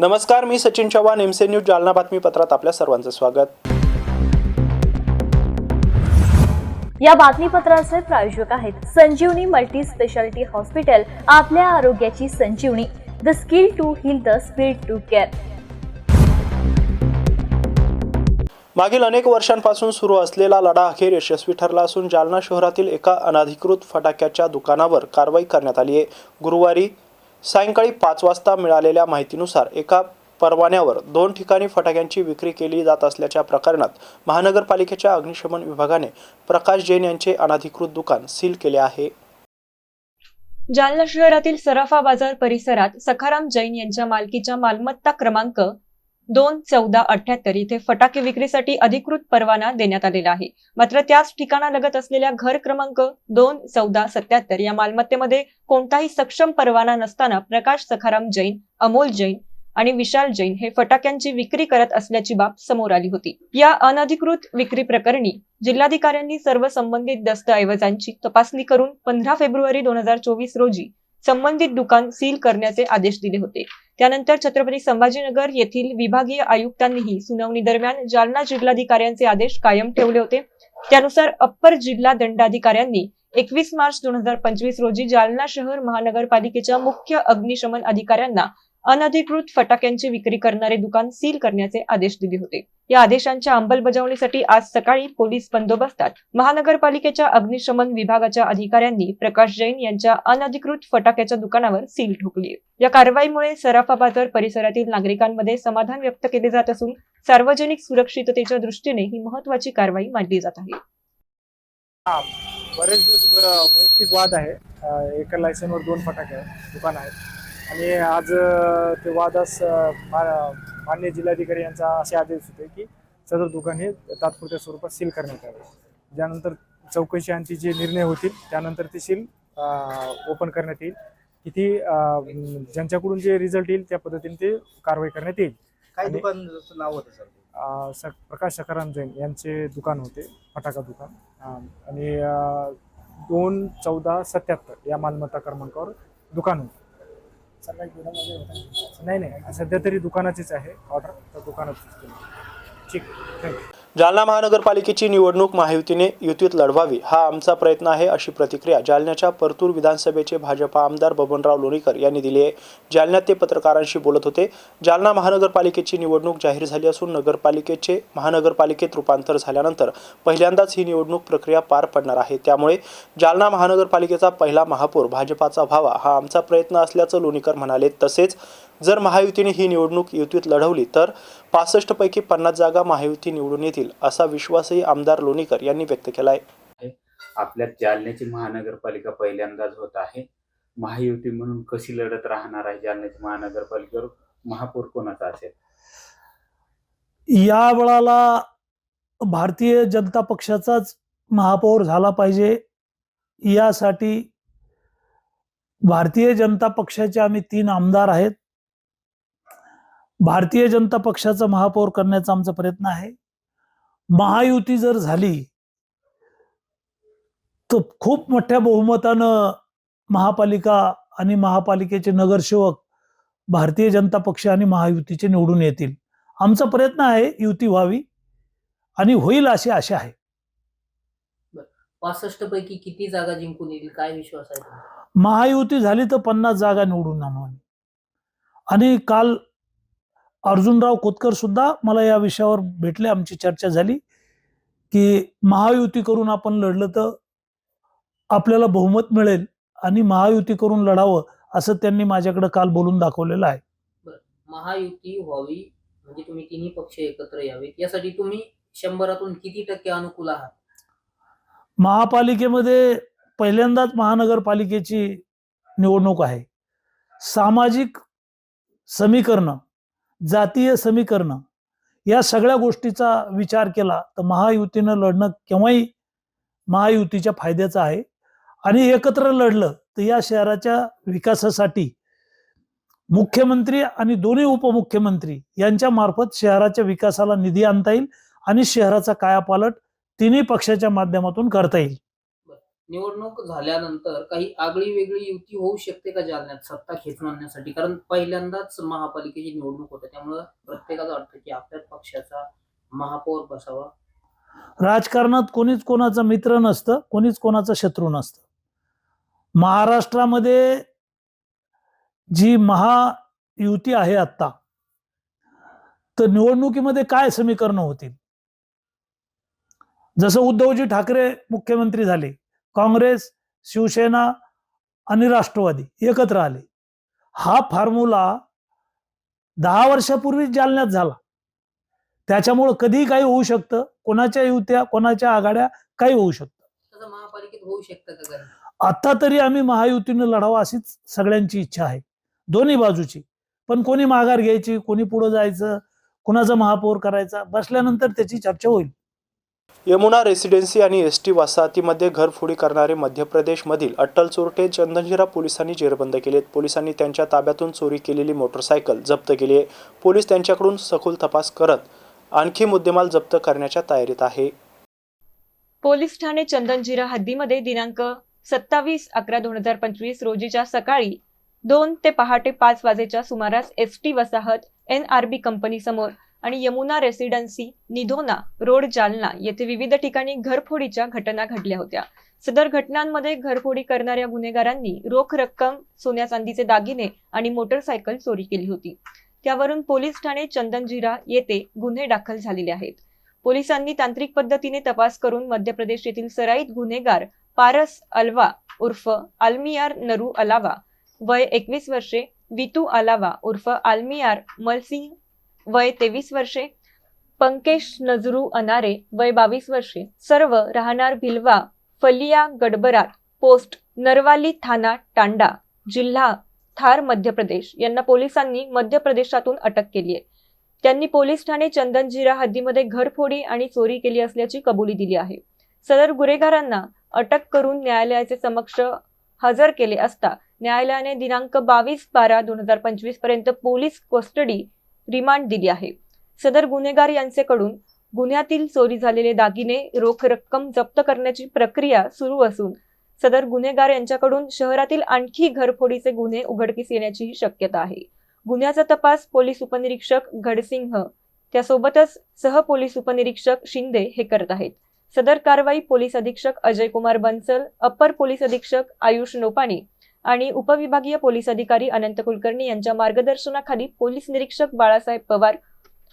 नमस्कार मी सचिन चव्हाण एमसे न्यूज जालना बातमीपत्रात आपल्या सर्वांचं स्वागत. या बातमीपत्राचे प्रायोजक आहेत संजीवनी मल्टी स्पेशालिटी हॉस्पिटल आपल्या आरोग्याची Sanjivani. The skill to heal the speed to care मागील अनेक वर्षांपासून सुरू असलेला लढा अखेर यशस्वी ठरला असून जालना शहरातील एका अनधिकृत फटाक्याच्या दुकानावर कारवाई करण्यात आली आहे. गुरुवारी सायंकाळी पाच वाजता मिळालेल्या माहितीनुसार एका परवान्यावर दोन ठिकाणी फटाक्यांची विक्री केली जात असल्याच्या प्रकरणात महानगरपालिकेच्या अग्निशमन विभागाने प्रकाश जैन यांचे अनधिकृत दुकान सील केले आहे. जालना शहरातील सराफा बाजार परिसरात सखाराम जैन यांच्या मालकीच्या मालमत्ता क्रमांक दोन चौदा अठ्याहत्तर इथे फटाके विक्रीसाठी अधिकृत परवाना देण्यात आलेला आहे. मात्र त्याच ठिकाणालगत असलेल्या घर क्रमांक दोन चौदा सत्याहत्तर या मालमत्तेमध्ये कोणताही सक्षम परवाना नसताना प्रकाश सखाराम जैन अमोल जैन आणि विशाल जैन हे फटाक्यांची विक्री करत असल्याची बाब समोर आली होती. या अनधिकृत विक्री प्रकरणी जिल्हाधिकाऱ्यांनी सर्व संबंधित दस्तऐवजांची तपासणी करून पंधरा फेब्रुवारी दोन हजार चोवीस रोजी संबंधित दुकान सील करण्याचे आदेश दिले होते. त्यानंतर छत्रपती संभाजीनगर येथील विभागीय आयुक्तांनीही सुनावणी दरम्यान जालना जिल्हाधिकाऱ्यांचे आदेश कायम ठेवले होते. त्यानुसार अप्पर जिल्हा दंडाधिकाऱ्यांनी एकवीस मार्च दोन हजार पंचवीस रोजी जालना शहर महानगरपालिकेच्या मुख्य अग्निशमन अधिकाऱ्यांना अनधिकृत फटाक्यांची विक्री करणारे दुकान सील करण्याचे आदेश दिले होते. या आदेशांच्या अंमलबजावणीसाठी आज सकाळी पोलीस बंदोबस्तात महानगरपालिकेच्या अग्निशमन विभागाच्या अधिकाऱ्यांनी प्रकाश जैन यांच्या अनधिकृत फटाक्याच्या दुकानावर सील ठोकली. या कारवाईमुळे सराफा बाजार परिसरातील नागरिकांमध्ये समाधान व्यक्त केले जात असून सार्वजनिक सुरक्षिततेच्या दृष्टीने ही महत्वाची कारवाई मानली जात आहे. बरेच वैयक्तिक वाद आहे. एका लायसनवर दोन फटाके दुकान आहेत. आणि आज ते वादास मान्य जिल्हाधिकारी यांचा असे आदेश होते की सदर दुकान हे तात्पुरत्या स्वरूपात सील करण्यात यावे. ज्यानंतर चौकशी आणि जे निर्णय होतील त्यानंतर ते सील ओपन करण्यात येईल. किती ज्यांच्याकडून जे रिझल्ट येईल त्या पद्धतीने ते कारवाई करण्यात येईल. काय आणि- दुकानाचं नाव होतं सर? प्रकाश सखाराम जैन यांचे दुकान होते फटाका दुकान. आणि दोन चौदा सत्याहत्तर या मालमत्ता क्रमांकावर दुकान होतं. नाही नाही सध्या तरी दुकानाचीच आहे ऑर्डर तर दुकानाचीच ठीक थँक्यू जालना महानगरपालिकेची निवडणूक महायुतीने युतीत लढवावी हा आमचा प्रयत्न आहे अशी प्रतिक्रिया जालन्याच्या परतूर विधानसभेचे भाजपा आमदार बबनराव लोणीकर यांनी दिली आहे. जालन्यात ते पत्रकारांशी बोलत होते. जालना महानगरपालिकेची निवडणूक जाहीर झाली असून नगरपालिकेचे महानगरपालिकेत रूपांतर झाल्यानंतर पहिल्यांदाच ही निवडणूक प्रक्रिया पार पडणार आहे. त्यामुळे जालना महानगरपालिकेचा पहिला महापौर भाजपाचा व्हावा हा आमचा प्रयत्न असल्याचं लोणीकर म्हणाले. तसेच जर महायुतीने ही निवडणूक युतीत लढवली तर पासष्ट पैकी पन्नास जागा महायुती निवडून येतील असा विश्वासही आमदार लोणीकर यांनी व्यक्त केला आहे आपल्या जालन्याची महानगरपालिका पहिल्यांदाच होत आहे. महायुती म्हणून कशी लढत राहणार आहे जालन्याची महानगरपालिकेवर? महापौर कोणाचा असेल? या वेळाला भारतीय जनता पक्षाचाच महापौर झाला पाहिजे यासाठी भारतीय जनता पक्षाचे आम्ही तीन आमदार आहेत. भारतीय जनता पक्षाचा महापौर करण्याचा आमचा प्रयत्न आहे. महायुती जर झाली तर खूप मोठ्या बहुमतानं महापालिका आणि महापालिकेचे नगरसेवक भारतीय जनता पक्ष आणि महायुतीचे निवडून येतील. आमचा प्रयत्न आहे युती व्हावी आणि होईल अशी आशा आहे. पासष्ट पैकी किती जागा जिंकून येईल काय विश्वास आहे? महायुती झाली तर पन्नास जागा निवडून आणू आणि काल अर्जुनराव खोतकर सुद्धा मला या विषयावर भेटले आमची चर्चा झाली की महायुती करून आपण लढलं तर आपल्याला बहुमत मिळेल आणि महायुती करून लढावं असं त्यांनी माझ्याकडे काल बोलून दाखवलेलं आहे. महायुती व्हावी म्हणजे तुम्ही तिन्ही पक्ष एकत्र यावेत यासाठी तुम्ही शंभरातून किती टक्के अनुकूल आहात? महापालिकेमध्ये पहिल्यांदाच महानगरपालिकेची निवडणूक आहे. सामाजिक समीकरणं जातीय समीकरणं या सगळ्या गोष्टीचा विचार केला तर महायुतीनं लढणं केव्हाही महायुतीच्या फायद्याचं आहे. आणि एकत्र लढलं तर या शहराच्या विकासासाठी मुख्यमंत्री आणि दोन्ही उपमुख्यमंत्री यांच्या मार्फत शहराच्या विकासाला निधी आणता येईल आणि शहराचा कायापालट तिन्ही पक्षाच्या माध्यमातून करता येईल. निवडणूक झाल्यानंतर काही आगळी वेगळी युती होऊ शकते का जालन्यात? सत्ता खेचून आणण्यासाठी कारण पहिल्यांदाच महापालिकेची निवडणूक होते. त्यामुळं प्रत्येकाला वाटतं की आपल्याच पक्षाचा महापौर बसावा. राजकारणात कोणीच कोणाचा मित्र नसतं कोणीच कोणाचा शत्रू नसतं. महाराष्ट्रामध्ये जी महायुती आहे आत्ता तर निवडणुकीमध्ये काय समीकरणं होतील? जसं उद्धवजी ठाकरे मुख्यमंत्री झाले काँग्रेस शिवसेना आणि राष्ट्रवादी एकत्र आले. हा फॉर्म्युला दहा वर्षापूर्वी जालन्यात झाला. त्याच्यामुळं कधीही काही होऊ शकतं. कोणाच्या युत्या कोणाच्या आघाड्या काही होऊ शकतं. आता तरी आम्ही महायुतीनं लढावं अशीच सगळ्यांची इच्छा आहे. दोन्ही बाजूची. पण कोणी माघार घ्यायची कोणी पुढे जायचं कुणाचा महापौर करायचा बसल्यानंतर त्याची चर्चा होईल. यमुना रेसिडेन्सी आणि एस टी वसाहतीमध्ये घरफोडी करणारे मध्य प्रदेशमधील अट्टल चोरटे चंदनजिरा पोलिसांनी जेरबंद केलेत. पोलिसांनी त्यांच्या ताब्यातून चोरी केलेली मोटरसायकल जप्त केली आहे. पोलीस त्यांच्याकडून सखोल तपास करत आणखी मुद्देमाल जप्त करण्याच्या तयारीत आहे. पोलीस ठाणे चंदनजिरा हद्दीमध्ये दिनांक सत्तावीस अकरा दोन हजार पंचवीस रोजीच्या सकाळी दोन ते पहाटे पाच वाजेच्या सुमारास एस टी वसाहत एन आर बी कंपनी समोर आणि यमुना रेसिडेन्सी निधोना रोड जालना येथे विविध ठिकाणी घरफोडीच्या घटना घडल्या होत्या. सदर घटनांमध्ये घरफोडी करणाऱ्या गुन्हेगारांनी रोख रक्कम सोन्या चांदीचे दागिने आणि मोटरसायकल चोरी केली होती. त्यावरून पोलीस ठाणे चंदनजिरा येथे गुन्हे दाखल झालेले आहेत. पोलिसांनी तांत्रिक पद्धतीने तपास करून मध्य प्रदेश येथील सराईत गुन्हेगार पारस अलवा उर्फ आल्मियार नरू अलावा वय एकवीस वर्षे वितू अलावा उर्फ आल्मियार मलसिंग वय तेवीस वर्षे. पंकेश नजरू अनारे वय बावीस वर्षे. सर्व राहणार भिलवा फलिया गडबरात. पोस्ट नरवाली थाना टांडा. जिल्हा थार मध्य प्रदेश. यांना पोलिसांनी मध्य प्रदेशातून अटक केली आहे. त्यांनी पोलीस ठाणे चंदनजिरा हद्दीमध्ये घरफोडी आणि चोरी केली असल्याची कबुली दिली आहे. सदर गुन्हेगारांना अटक करून न्यायालयाचे समक्ष हजर केले असता न्यायालयाने दिनांक बावीस बारा दोन हजार पंचवीसपर्यंत पोलीस कस्टडी रिमांड दिली आहे. सदर गुन्हेगार यांच्याकडून गुन्ह्यातील चोरी झालेले दागिने रोख रक्कम जप्त करण्याची प्रक्रिया सुरू असून सदर गुन्हेगार यांच्याकडून शहरातील आणखी घरफोडीचे गुन्हे उघडकीस येण्याचीही शक्यता आहे. गुन्ह्याचा तपास पोलीस उपनिरीक्षक घडसिंह त्यासोबतच सह पोलीस उपनिरीक्षक शिंदे हे करत आहेत. सदर कारवाई पोलीस अधीक्षक अजय कुमार बन्सल अप्पर पोलीस अधीक्षक आयुष नोपाणी आणि उपविभागीय पोलीस अधिकारी अनंत कुलकर्णी यांच्या मार्गदर्शनाखाली पोलीस निरीक्षक बाळासाहेब पवार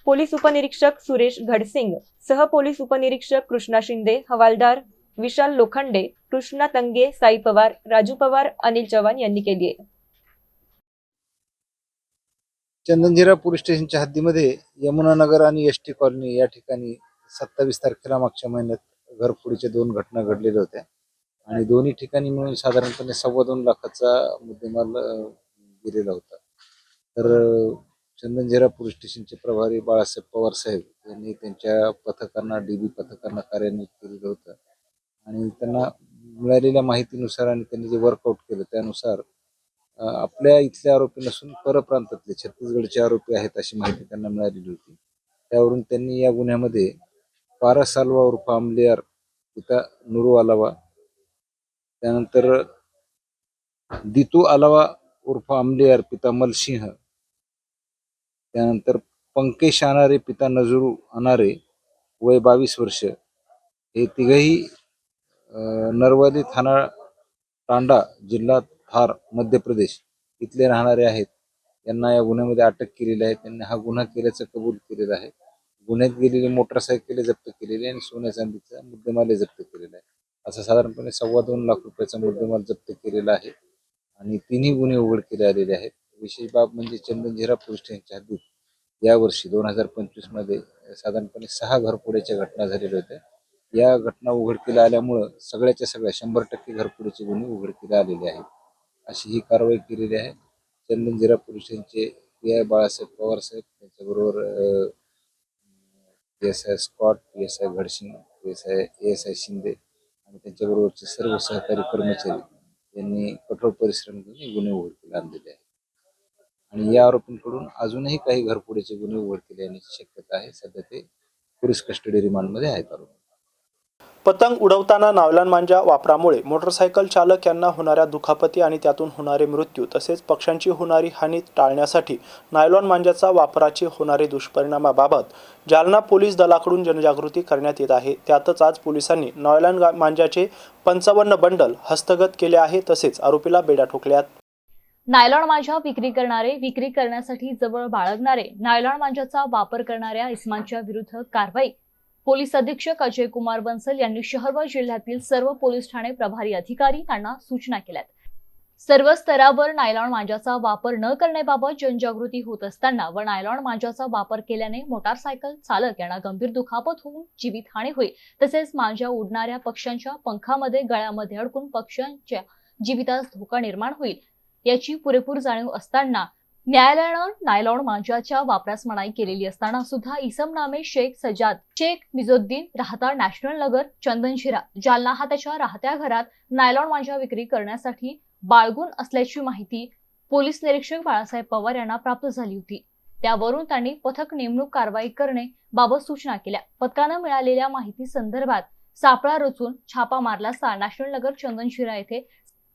पोलीस उपनिरीक्षक सुरेश घडसिंग सह पोलीस उपनिरीक्षक कृष्णा शिंदे हवालदार विशाल लोखंडे कृष्णा तंगे साई पवार राजू पवार अनिल चव्हाण यांनी केली आहे. चंदनजिरा पोलीस स्टेशनच्या हद्दीमध्ये यमुनानगर आणि एस टी कॉलनी या ठिकाणी सत्तावीस तारखेला मागच्या महिन्यात घरफोडीच्या दोन घटना घडलेल्या होत्या. आणि दोन्ही ठिकाणी मिळून साधारणपणे सव्वा दोन लाखाचा मुद्देमाल गेलेला होता. तर अं, पोलीस स्टेशनचे प्रभारी बाळासाहेब पवार साहेब यांनी त्यांच्या पथकांना डी बी पथकांना कार्यान्वित केलेलं होतं. आणि त्यांना मिळालेल्या माहितीनुसार आणि त्यांनी जे वर्कआउट केलं त्यानुसार आपल्या इथले आरोपी नसून परप्रांतातले छत्तीसगडचे आरोपी आहेत अशी माहिती त्यांना मिळालेली होती. त्यावरून त्यांनी या गुन्ह्यामध्ये पारा सालवा उर्फ आमलेयार पिता नुरू त्यानंतर दितू अलावा उर्फ आमलेयार पिता मलसिंह. त्यानंतर पंकेश अनारे पिता नजरू अनारे वय बावीस वर्ष. हे तिघही अं, थाना तांडा जिल्हा थार मध्य प्रदेश इथले राहणारे आहेत. यांना या गुन्ह्यामध्ये अटक केलेली आहे. त्यांनी हा गुन्हा केल्याचं कबूल केलेलं आहे. गुन्ह्यात गेलेली मोटरसायकल जप्त केलेली आणि सोन्या चांदीचा मुद्देमाले जप्त केलेला आहे. असं साधारणपणे सव्वा दोन लाख रुपयाचा मुद्देमाल जप्त केलेला आहे. आणि तिन्ही गुन्हे उघडकीला आलेले आहेत. विशेष बाब म्हणजे चंदनझिरा पोलीस स्टेशनच्या हद्दीत यावर्षी दोन हजार पंचवीसमध्ये साधारणपणे सहा घरफोड्याच्या घटना झालेल्या होत्या. या घटना उघडकीला आल्यामुळं सगळ्याच्या सगळ्या शंभर टक्के घरफोडीचे गुन्हे उघडकीला आलेले आहेत. अशी ही कारवाई केलेली आहे. चंदनझिरा पोलीस स्टेशनचे पी आय बाळासाहेब पवार साहेब त्यांच्याबरोबर P S I Scott P S I Ghadsing P S I A S I Shinde आणि त्यांच्याबरोबरचे सर्व सहकारी कर्मचारी यांनी कठोर परिश्रम घेऊन गुन्हे उघडकीला आणलेले आहेत. आणि या आरोपींकडून अजूनही काही घरफोडीचे गुन्हे उघडकीला येण्याची शक्यता आहे. सध्या ते पोलीस कस्टडी रिमांडमध्ये आहेत आरोपी. पतंग उडवताना नावलांमांजा वापरामुळे मोटरसायकल चालक यांना होणाऱ्या दुखापती आणि त्यातून होणारे मृत्यू तसेच पक्ष्यांची होणारी हानी टाळण्यासाठी नायलॉन मांजाचा वापराचे होणारे दुष्परिणामाबाबत जालना पोलीस दलाकडून जनजागृती करण्यात येत आहे. त्यातच आज पोलिसांनी नायलॉन मांजाचे पंचावन्न बंडल हस्तगत केले आहे तसेच आरोपीला बेड्या ठोकल्यात. नायलॉन मांजा विक्री करणारे विक्री करण्यासाठी जवळ बाळगणारे नायलॉन मांजाचा वापर करणाऱ्या इस्मांच्या विरुद्ध कारवाई पोलीस अधीक्षक अजय कुमार बन्सल यांनी शहर व जिल्ह्यातील सर्व पोलीस ठाणे प्रभारी अधिकारी यांना सूचना केल्यात. सर्व स्तरावर नायलॉन मांजाचा वापर न करण्याबाबत जनजागृती होत असताना व नायलॉन मांजाचा वापर केल्याने मोटारसायकल चालक यांना गंभीर दुखापत होऊन जीवितहानी होईल. तसेच मांजा उडणाऱ्या पक्ष्यांच्या पंखामध्ये गळ्यामध्ये अडकून पक्ष्यांच्या जीवितास धोका निर्माण होईल. याची पुरेपूर जाणीव असताना न्यायालयानं नायलॉन मांजाच्या वापरास मनाई केलेली असताना सुद्धा इसम नामे शेख सजाद शेख मिझुद्दीन राहता नॅशनल नगर चंदनशिरा जालना हा त्याच्या राहत्या घरात नायलॉन मांजा विक्री करण्यासाठी बाळगून असल्याची माहिती पोलीस निरीक्षक बाळासाहेब पवार यांना प्राप्त झाली होती. त्यावरून त्यांनी पथक नेमणूक कारवाई करणे बाबत सूचना केल्या. पथकानं मिळालेल्या माहिती संदर्भात सापळा रचून छापा मारला असता नॅशनल नगर चंदनशिरा येथे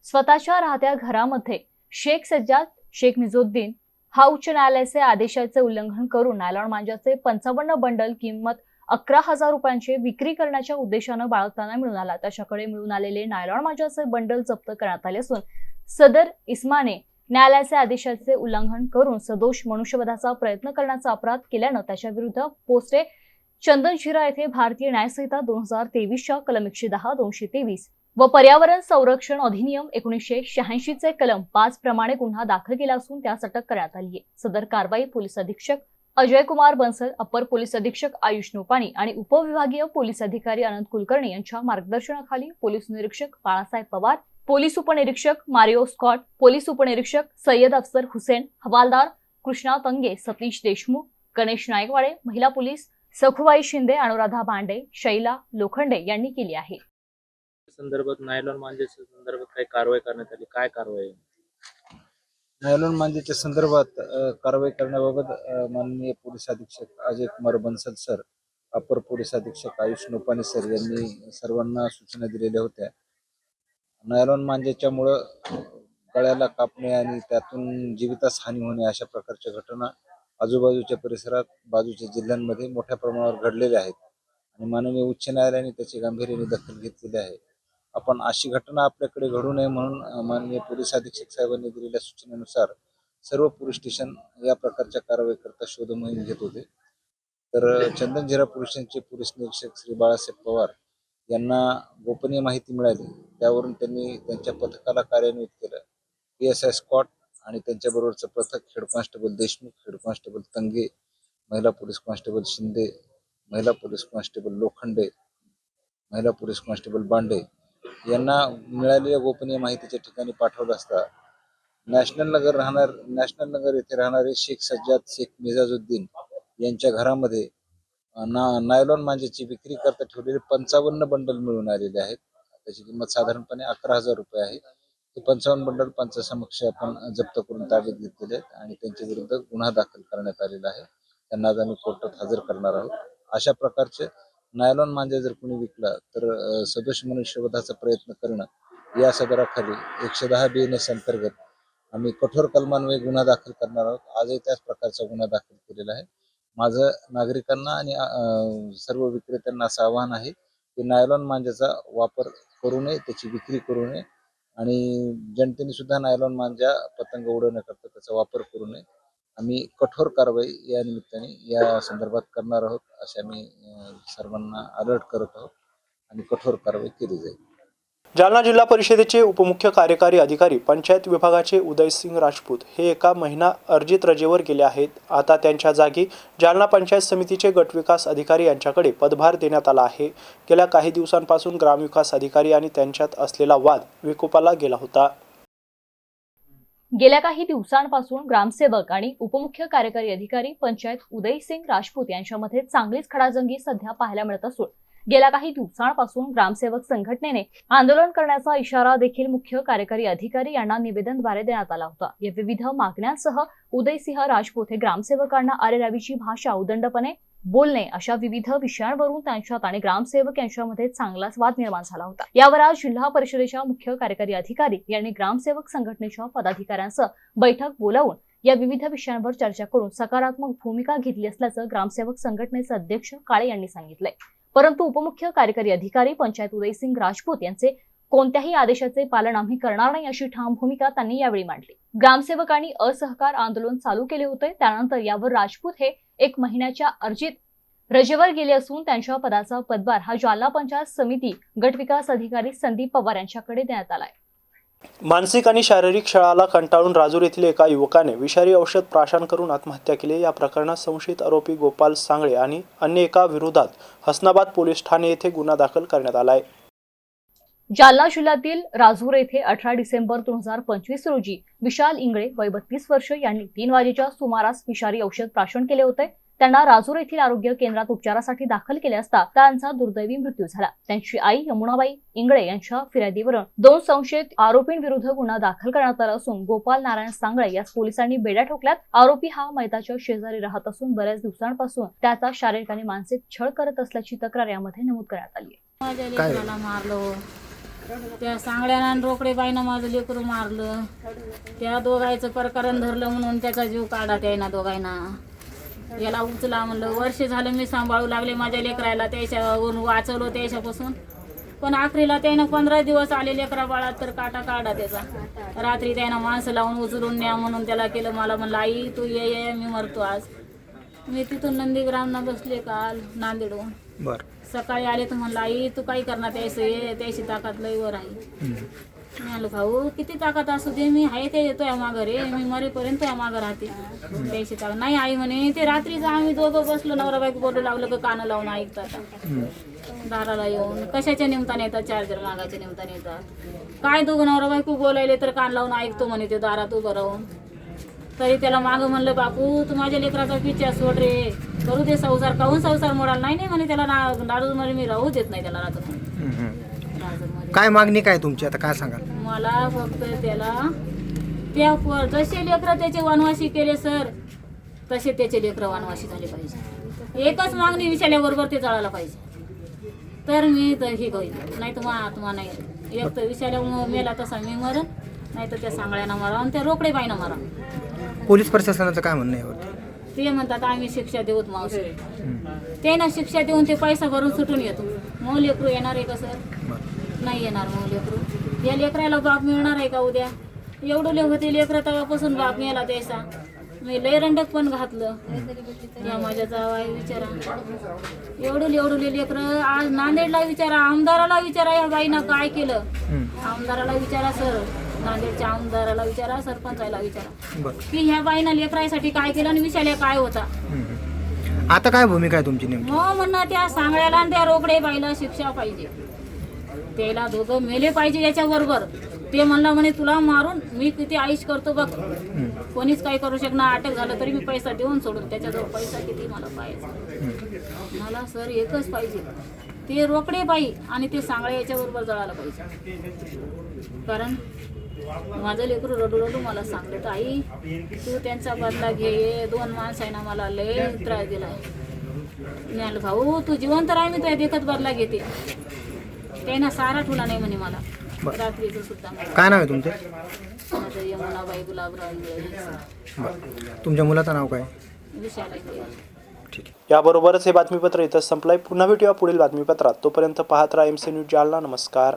स्वतःच्या राहत्या घरामध्ये शेख सज्जाद शेख मिझुद्दीन हा उच्च न्यायालयाचे आदेशाचे उल्लंघन करून नायलॉन मांजाचे पंचावन्न बंडल किंमत अकरा हजार रुपयांचे विक्री करण्याच्या उद्देशानं बाळगताना मिळून आला. त्याच्याकडे मिळून आलेले नायलॉन मांजाचे बंडल जप्त करण्यात आले असून सदर इस्माने न्यायालयाचे आदेशाचे उल्लंघन करून सदोष मनुष्यवधाचा प्रयत्न करण्याचा अपराध केल्यानं त्याच्या विरुद्ध पोस्टे चंदनशिरा येथे भारतीय न्यायसंहिता दोन हजार तेवीसच्या कलम एकशे दहा दोनशे तेवीस व पर्यावरण संरक्षण अधिनियम एकोणीसशे शहाऐंशीचे कलम पाच प्रमाणे गुन्हा दाखल केला असून त्यास अटक करण्यात आली आहे. सदर कारवाई पोलीस अधीक्षक अजय कुमार बन्सल अपर पोलीस अधीक्षक आयुष नोपाणी आणि उपविभागीय पोलीस अधिकारी अनंत कुलकर्णी यांच्या मार्गदर्शनाखाली पोलीस निरीक्षक बाळासाहेब पवार पोलीस उपनिरीक्षक मारिओ स्कॉट पोलीस उपनिरीक्षक सय्यद अफसर हुसेन हवालदार कृष्णा तंगे सतीश देशमुख गणेश नायकवाडे महिला पोलीस सखुबाई शिंदे अनुराधा भांडे शैला लोखंडे यांनी केली आहे. संदर्भात नायलॉन मांजेच्या संदर्भात काही कारवाई करण्यात आली? काय कारवाई? आहे? नायलॉन मांजेच्या संदर्भात अ, कारवाई करण्याबाबत अ, माननीय पोलीस अधीक्षक Ajay Kumar Bansal sir upper police अधीक्षक आयुष नोपाने सर यांनी सर्वांना सूचना दिलेल्या होत्या. नायलॉन मांजेच्यामुळं गळ्याला कापणे आणि त्यातून जीवितास हानी होणे अशा प्रकारच्या घटना आजूबाजूच्या परिसरात बाजूच्या जिल्ह्यांमध्ये मोठ्या प्रमाणावर घडलेल्या आहेत. आणि माननीय उच्च न्यायालयाने त्याची गांभीर्याने दखल घेतलेली आहे. आपण अशी घटना आपल्याकडे घडू नये म्हणून माननीय पोलीस अधीक्षक साहेबांनी दिलेल्या सूचनेनुसार सर्व पोलीस स्टेशन या प्रकारच्या कारवाईकरता शोध मोहीम घेत होते. तर चंदनझिरा पोलीस स्टेशनचे पोलीस निरीक्षक श्री बाळासाहेब पवार यांना गोपनीय माहिती मिळाली. त्यावरून त्यांनी त्यांच्या पथकाला कार्यान्वित केलं. पी एस आय स्कॉट आणि त्यांच्याबरोबरचं पथक head constable Deshmukh head constable Tange महिला पोलीस कॉन्स्टेबल शिंदे महिला पोलीस कॉन्स्टेबल लोखंडे महिला पोलीस कॉन्स्टेबल बांडे यांना मिळालेल्या गोपनीय माहितीच्या ठिकाणी पाठवलं असता नॅशनल नगर राहणार नॅशनल नगर येथे राहणारे शेख सज्जाद शेख मिजाजुद्दीन यांच्या घरामध्ये ना नायलॉन मांजेची विक्री करता ठेवलेले पंचावन्न बंडल मिळून आलेले आहेत. त्याची किंमत साधारणपणे अकरा हजार रुपये आहे. ते पंचावन्न बंडल पंचासमक्ष आपण जप्त करून ताब्यात घेतलेले आहेत आणि त्यांच्या विरुद्ध गुन्हा दाखल करण्यात आलेला आहे. त्यांना आज आम्ही कोर्टात हजर करणार आहोत. अशा प्रकारचे नायलॉन मांजा जर कोणी विकला तर सदोष मनुष्यवधाचा प्रयत्न करणं या सदराखाली एकशे दहा बी एन एस अंतर्गत आम्ही कठोर कलमान्वये गुन्हा दाखल करणार आहोत. आजही त्याच प्रकारचा गुन्हा दाखल केलेला आहे. माझं नागरिकांना आणि सर्व विक्रेत्यांना असं आवाहन आहे की नायलॉन मांजाचा वापर करू नये त्याची विक्री करू नये आणि जनतेने सुद्धा नायलॉन मांजा पतंग उडवण्याकरता त्याचा वापर करू नये. आम्ही कठोर कारवाई या निमित्ताने या संदर्भात करणार आहोत असे आम्ही सर्वांना अलर्ट करत आहोत आणि कठोर कारवाई केली जाईल. जालना जिल्हा परिषदेचे उपमुख्य कार्यकारी अधिकारी पंचायत विभागाचे उदयसिंग राजपूत हे एका महिना अर्जित रजेवर गेले आहेत. आता त्यांच्या जागी जालना पंचायत समितीचे गटविकास अधिकारी यांच्याकडे पदभार देण्यात आला आहे. गेल्या काही दिवसांपासून ग्रामविकास अधिकारी आणि त्यांच्यात असलेला वाद विकोपाला गेला होता. गेल्या काही दिवसांपासून ग्रामसेवक आणि उपमुख्य कार्यकारी अधिकारी पंचायत उदयसिंग राजपूत यांच्यामध्ये चांगलीच खडाजंगी सध्या पाहायला मिळत असून गेल्या काही दिवसांपासून ग्रामसेवक संघटनेने आंदोलन करण्याचा इशारा देखील मुख्य कार्यकारी अधिकारी यांना निवेदनद्वारे देण्यात आला होता. या विविध मागण्यांसह उदयसिंह राजपूत हे ग्रामसेवकांना अरेरावीची भाषा उदंडपणे बोलणे अशा विविध विषयांवरून त्यांच्यात आणि ग्रामसेवक यांच्यामध्ये चांगलाच वाद निर्माण झाला होता. यावर आज जिल्हा परिषदेच्या मुख्य कार्यकारी अधिकारी यांनी ग्रामसेवक संघटनेच्या पदाधिकाऱ्यांसह बैठक बोलावून या विविध विषयांवर चर्चा करून सकारात्मक भूमिका घेतली असल्याचं ग्रामसेवक संघटनेचे अध्यक्ष काळे यांनी सांगितलंय. परंतु उपमुख्य कार्यकारी अधिकारी पंचायत उदयसिंग राजपूत यांचे कोणत्याही आदेशाचे पालन आम्ही करणार नाही अशी ठाम भूमिका त्यांनी यावेळी मांडली. ग्रामसेवकांनी असहकार आंदोलन चालू केले होते. त्यानंतर यावर राजपूत हे एक महिन्याच्या अर्जित रजेवर गेले असून त्यांच्या पदाचा पदभार हा जालना पंचायत समिती गट विकास अधिकारी संदीप पवार यांच्याकडे देण्यात आलाय. मानसिक आणि शारीरिक छळाला कंटाळून राजूर येथील एका युवकाने विषारी औषध प्राशन करून आत्महत्या केली. या प्रकरणात संशयित आरोपी गोपाल सांगळे आणि अन्य एका विरोधात हसनाबाद पोलीस ठाणे येथे गुन्हा दाखल करण्यात आला आहे जालना जिल्ह्यातील राजूर येथे अठरा डिसेंबर दोन हजार पंचवीस रोजी विशाल इंगळे वय बत्तीस वर्ष यांनी तीन वाजेच्या सुमारास विषारी औषध प्राशन केले होते. त्यांना राजूर येथील आरोग्य केंद्रात उपचारासाठी दाखल केले असता त्यांचा दुर्दैवी मृत्यू झाला. त्यांची आई यमुनाबाई इंगळे यांच्या फिर्यादीवरून दोन संशयित आरोपींविरुद्ध गुन्हा दाखल करण्यात आला असून गोपाल नारायण सांगळे यास पोलिसांनी बेड्या ठोकल्यात. आरोपी हा मैदाच्या शेजारी राहत असून बऱ्याच दिवसांपासून त्याचा शारीरिक आणि मानसिक छळ करत असल्याची तक्रार यामध्ये नमूद करण्यात आली आहे. त्या सांगड्यानं आणि रोकडे बाईनं माझं लेकरू मारलं. त्या दोघायचं प्रकरण धरलं म्हणून त्याचा जीव काढा त्याना दोघांना याला उचला म्हणलं वर्ष झालं मी सांभाळू लागले माझ्या लेकराला त्याच्यावरून वाचवलं त्याच्यापासून. पण आखरीला त्यानं पंधरा दिवस आले लेकरा बाळात तर काटा काढा त्याचा. रात्री त्यानं माणसं लावून उचलून न्या म्हणून त्याला केलं. मला म्हणलं आई तू ये ये मी मरतो आज. मी तिथून नंदीग्रामना बसले काल नांदेडहून. बरं. सकाळी आले तर म्हणलं आई तू काही करणार त्याचं ये त्याची ताकद लई वर आहे. मी म्हणलं भाऊ किती ताकद असू दे मी आहे ते येतोय मागं रे मी मरेपर्यंत तुझ्या मागं राहते. त्याची ताकद नाही आई म्हणे ते रात्रीचं आम्ही दोघं बसलो नवरा बायको बोलू लागलो का कानं लावून ऐकतात दाराला येऊन कशाच्या निमताने येतात? चार्जर मागाच्या निमताने येतात. काय दोघं नवरा बायको बोलायले तर कान लावून ऐकतो म्हणे ते दारात उभं राहून. तरी त्याला मागं म्हणलं बापू तू माझ्या लेकराचा पिच्छा सोड रे. करू दे संसार काहून संसार मोडाल नाही नाही म्हणे त्याला ना मध्ये मी राहू देत नाही त्याला राजूरमध्ये काय मागणी काय तुमची? आता काय सांगाल? मला फक्त त्याला त्या प- जसे लेकरं त्याचे वनवासी केले सर तसे त्याचे लेकरं वनवासी झाले पाहिजे. एकच मागणी विचारल्याबरोबर ते जळायला पाहिजे. तर मी तर हे होईल नाही तर मग आत्मा नाही. एक तर विचारल्या मेला तसा मी मरण नाही तर त्या सांगळ्यानं मारा आणि त्या रोकडे बाईनं मारा पोलीस प्रशासनाचं काय म्हणणं आहे यावरती? ते म्हणतात आम्ही शिक्षा देऊत मावशी. ते ना शिक्षा देऊन ते पैसा भरून सुटून येतो. मग लेकरू येणार आहे का सर? नाही येणार मग लेकरू. या लेकराला बाप मिळणार आहे का उद्या? एवढं लेख होते लेकरं तेव्हापासून बाप मिळाला त्याचा. मी लय रंडक पण घातलं. या माझ्या जावाय विचारा. एवढं एवढं लेकरं आज नांदेडला विचारा आमदाराला विचारा या बाईनं काय केलं. आमदाराला विचारा सर. नांदेडच्या आमदाराला विचारा सरपंचाला विचारा. बरं. की ह्या बाईनं लेकरासाठी काय केलं आणि विचारल्या काय होता? आता काय भूमिका आहे तुमची नेमकी? मग म्हणणं त्या सांगड्याला आणि त्या रोकडे बाईला शिक्षा पाहिजे. त्याला दोघं मेले पाहिजे याच्या बरोबर ते म्हणलं म्हणे तुला मारून मी किती आईश करतो बघ. कोणीच काही करू शकणार अटक झालं तरी मी पैसा देऊन सोडून त्याच्याजवळ पैसा किती मला पाहिजे मला सर एकच पाहिजे. ते रोकडे बाई आणि ते सांगळे याच्या बरोबर जळायला पाहिजे. कारण माझं लेकरू रडू रडू मला सांगले तर आई तू त्यांचा बदला घे. दोन माणसांना मला लय त्रास दिलाय. म्हणलं, भाऊ तू जिवंत राह मी तुझ्या देखत बदला घेते. त्यानं सारा ठुला नाही म्हणे मला. बरं. रात्रीचं सुद्धा. काय नाव आहे तुमचं? माझं यमुनाबाई गुलाबराव इंगळे, बरं. तुमच्या मुलाचं नाव काय? विशाल. ठीक आहे. याबरोबरच हे बातमीपत्र इथं संपलंय. पुन्हा भेटूया पुढील बातमीपत्रात. तोपर्यंत पाहत राहा एम सी न्यूज जालना. नमस्कार.